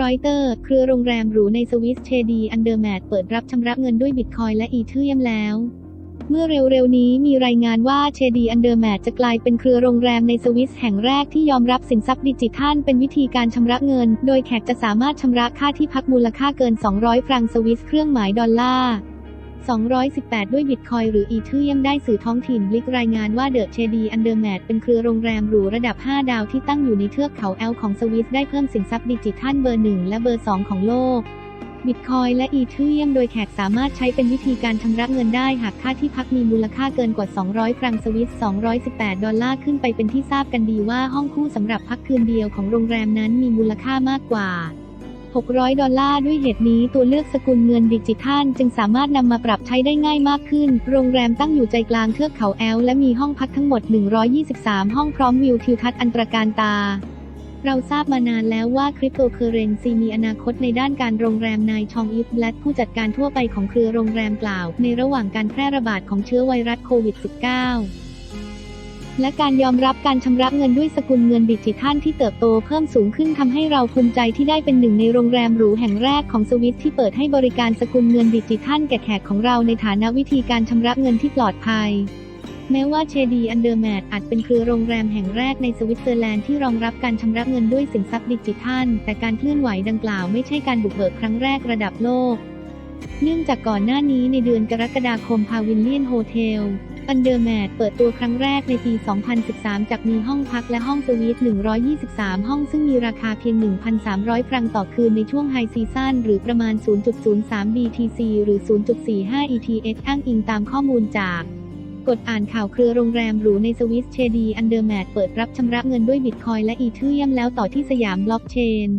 รอยเตอร์เครือโรงแรมหรูในสวิสเชดีอันเดอร์แมทเปิดรับชำระเงินด้วยบิตคอยและอีเทอรียมแล้ว เมื่อเร็วๆนี้มีรายงานว่าเชดีอันเดอร์แมทจะกลายเป็นเครือโรงแรมในสวิสแห่งแรกที่ยอมรับสินทรัพย์ดิจิทัลเป็นวิธีการชำระเงิน โดยแขกจะสามารถชำระค่าที่พักมูลค่าเกิน 200 ฟรังสวิสเครื่องหมายดอลลาร์ 218 ด้วยบิตคอยหรืออีเทเรียมได้สื่อท้องถิ่นบลิกรายงานว่าเดอะเชดีอันเดอร์แมทเป็นเครือโรงแรมหรูระดับ 5 ดาวที่ตั้งอยู่ในเทือกเขาแอลของสวิสได้เพิ่มสินทรัพย์ดิจิทัลเบอร์ 1 และเบอร์ 2 ของโลกบิตคอยและอีเทเรียมโดยแขกสามารถใช้เป็นวิธีการชำระเงินได้หากค่าที่พักมีมูลค่าเกินกว่า 200 ฟรังสวิส 218 ดอลลาร์ขึ้นไปเป็นที่ทราบกันดีว่าห้องคู่สำหรับพักคืนเดียวของโรงแรมนั้นมีมูลค่ามากกว่า 600 ดอลลาร์ด้วยเหตุนี้ตัวเลือกสกุลเงินดิจิทัลจึงสามารถนำมาปรับใช้ได้ง่ายมากขึ้น โรงแรมตั้งอยู่ใจกลางเทือกเขาแอล และมีห้องพักทั้งหมด 123 ห้องพร้อมวิวทิวทัศน์อันตรการตาเราทราบมานานแล้วว่าคริปโตเคอเรนซีมีอนาคตในด้านการโรงแรมนายชองอิฟและผู้จัดการทั่วไปของเครือโรงแรมกล่าว ในระหว่างการแพร่ระบาดของเชื้อไวรัสโควิด -19 และการยอมรับการชำระเงินด้วยสกุลเงินดิจิทัลที่เติบโตเพิ่มสูงขึ้นทำให้เราภูมิใจที่ได้เป็นหนึ่งในโรงแรมหรูแห่งแรกของสวิตที่เปิดให้บริการสกุลเงินดิจิทัลแก่แขกของเราในฐานะวิธีการชำระเงินที่ปลอดภัย แม้ว่าเชดีอันเดอร์แมทอาจเป็นเครือโรงแรมแห่งแรกในสวิตเซอร์แลนด์ที่รองรับการชำระเงินด้วยสินทรัพย์ดิจิทัล แต่การเคลื่อนไหวดังกล่าวไม่ใช่การบุกเบิกครั้งแรกระดับโลก เนื่องจากก่อนหน้านี้ในเดือนกรกฎาคมพาวิลเลียนโฮเทล อันเดอร์แมทเปิดตัวครั้งแรกในปี 2013 จากมีห้องพักและห้องสวีท 123 ห้องซึ่งมีราคาเพียง 1,300 ฟรังต่อคืนในช่วงไฮซีซั่นหรือประมาณ 0.03 BTC หรือ 0.45 ETH อ้างอิงตามข้อมูลจากกดอ่านข่าวเครือโรงแรมหรูในสวิสเชดีอันเดอร์แมทเปิดรับชำระเงินด้วยบิตคอยและอีเทเรียมแล้วต่อที่สยามบล็อกเชน